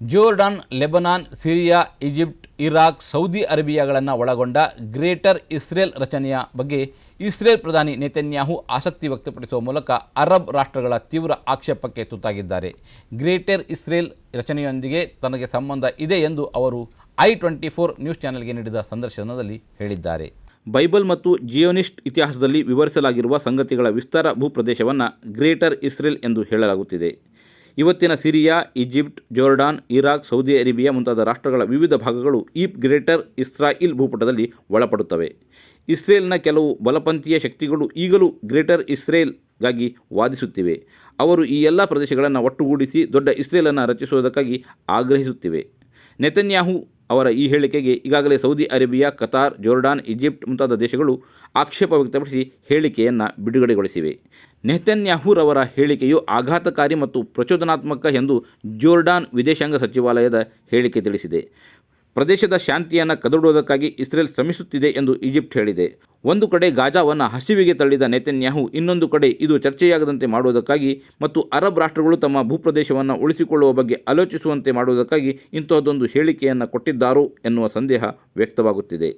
Jordan, Lebanon, Syria, Egypt, Iraq, Saudi ಅರೇಬಿಯಾಗಳನ್ನು ಒಳಗೊಂಡ Greater Israel ರಚನೆಯ ಬಗ್ಗೆ ಇಸ್ರೇಲ್ ಪ್ರಧಾನಿ ನೆತನ್ಯಾಹು ಆಸಕ್ತಿ ವ್ಯಕ್ತಪಡಿಸುವ ಮೂಲಕ ಅರಬ್ ರಾಷ್ಟ್ರಗಳ ತೀವ್ರ ಆಕ್ಷೇಪಕ್ಕೆ ತುತ್ತಾಗಿದ್ದಾರೆ. ಗ್ರೇಟರ್ ಇಸ್ರೇಲ್ ರಚನೆಯೊಂದಿಗೆ ತನಗೆ ಸಂಬಂಧ ಇದೆ ಎಂದು ಅವರು ಐ ಟ್ವೆಂಟಿ ಫೋರ್ ನ್ಯೂಸ್ ಚಾನೆಲ್ಗೆ ನೀಡಿದ ಸಂದರ್ಶನದಲ್ಲಿ ಹೇಳಿದ್ದಾರೆ. ಬೈಬಲ್ ಮತ್ತು ಜಿಯೋನಿಸ್ಟ್ ಇತಿಹಾಸದಲ್ಲಿ ವಿವರಿಸಲಾಗಿರುವ ಸಂಗತಿಗಳ ವಿಸ್ತಾರ ಭೂಪ್ರದೇಶವನ್ನು ಗ್ರೇಟರ್ ಇಸ್ರೇಲ್ ಎಂದು ಹೇಳಲಾಗುತ್ತಿದೆ. ಇವತ್ತಿನ Syria, Egypt, Jordan, Iraq, Saudi Arabia ಮುಂತಾದ ರಾಷ್ಟ್ರಗಳ ವಿವಿಧ ಭಾಗಗಳು ಈ ಗ್ರೇಟರ್ ಇಸ್ರಾಯಿಲ್ ಭೂಪಟದಲ್ಲಿ ಒಳಪಡುತ್ತವೆ. ಇಸ್ರೇಲ್ನ ಕೆಲವು ಬಲಪಂಥೀಯ ಶಕ್ತಿಗಳು ಈಗಲೂ ಗ್ರೇಟರ್ ಇಸ್ರೇಲ್ಗಾಗಿ ವಾದಿಸುತ್ತಿವೆ. ಅವರು ಈ ಎಲ್ಲ ಪ್ರದೇಶಗಳನ್ನು ಒಟ್ಟುಗೂಡಿಸಿ ದೊಡ್ಡ ಇಸ್ರೇಲನ್ನು ರಚಿಸುವುದಕ್ಕಾಗಿ ಆಗ್ರಹಿಸುತ್ತಿವೆ. ನೆತನ್ಯಾಹು ಅವರ ಈ ಹೇಳಿಕೆಗೆ ಈಗಾಗಲೇ Saudi Arabia, Qatar, Jordan, Egypt ಮುಂತಾದ ದೇಶಗಳು ಆಕ್ಷೇಪ ವ್ಯಕ್ತಪಡಿಸಿ ಹೇಳಿಕೆಯನ್ನು ಬಿಡುಗಡೆಗೊಳಿಸಿವೆ. ನೆತನ್ಯಾಹುರವರ ಹೇಳಿಕೆಯು ಆಘಾತಕಾರಿ ಮತ್ತು ಪ್ರಚೋದನಾತ್ಮಕ ಎಂದು ಜೋರ್ಡಾನ್ ವಿದೇಶಾಂಗ ಸಚಿವಾಲಯದ ಹೇಳಿಕೆ ತಿಳಿಸಿದೆ. ಪ್ರದೇಶದ ಶಾಂತಿಯನ್ನು ಕದಡುವುದಕ್ಕಾಗಿ ಇಸ್ರೇಲ್ ಶ್ರಮಿಸುತ್ತಿದೆ ಎಂದು ಈಜಿಪ್ಟ್ ಹೇಳಿದೆ. ಒಂದು ಕಡೆ ಗಾಜಾವನ್ನು ಹಸಿವಿಗೆ ತಳ್ಳಿದ ನೆತನ್ಯಾಹು, ಇನ್ನೊಂದು ಕಡೆ ಇದು ಚರ್ಚೆಯಾಗದಂತೆ ಮಾಡುವುದಕ್ಕಾಗಿ ಮತ್ತು ಅರಬ್ ರಾಷ್ಟ್ರಗಳು ತಮ್ಮ ಭೂಪ್ರದೇಶವನ್ನು ಉಳಿಸಿಕೊಳ್ಳುವ ಬಗ್ಗೆ ಆಲೋಚಿಸುವಂತೆ ಮಾಡುವುದಕ್ಕಾಗಿ ಇಂತಹದ್ದೊಂದು ಹೇಳಿಕೆಯನ್ನು ಕೊಟ್ಟಿದ್ದಾರೋ ಎನ್ನುವ ಸಂದೇಹ ವ್ಯಕ್ತವಾಗುತ್ತಿದೆ.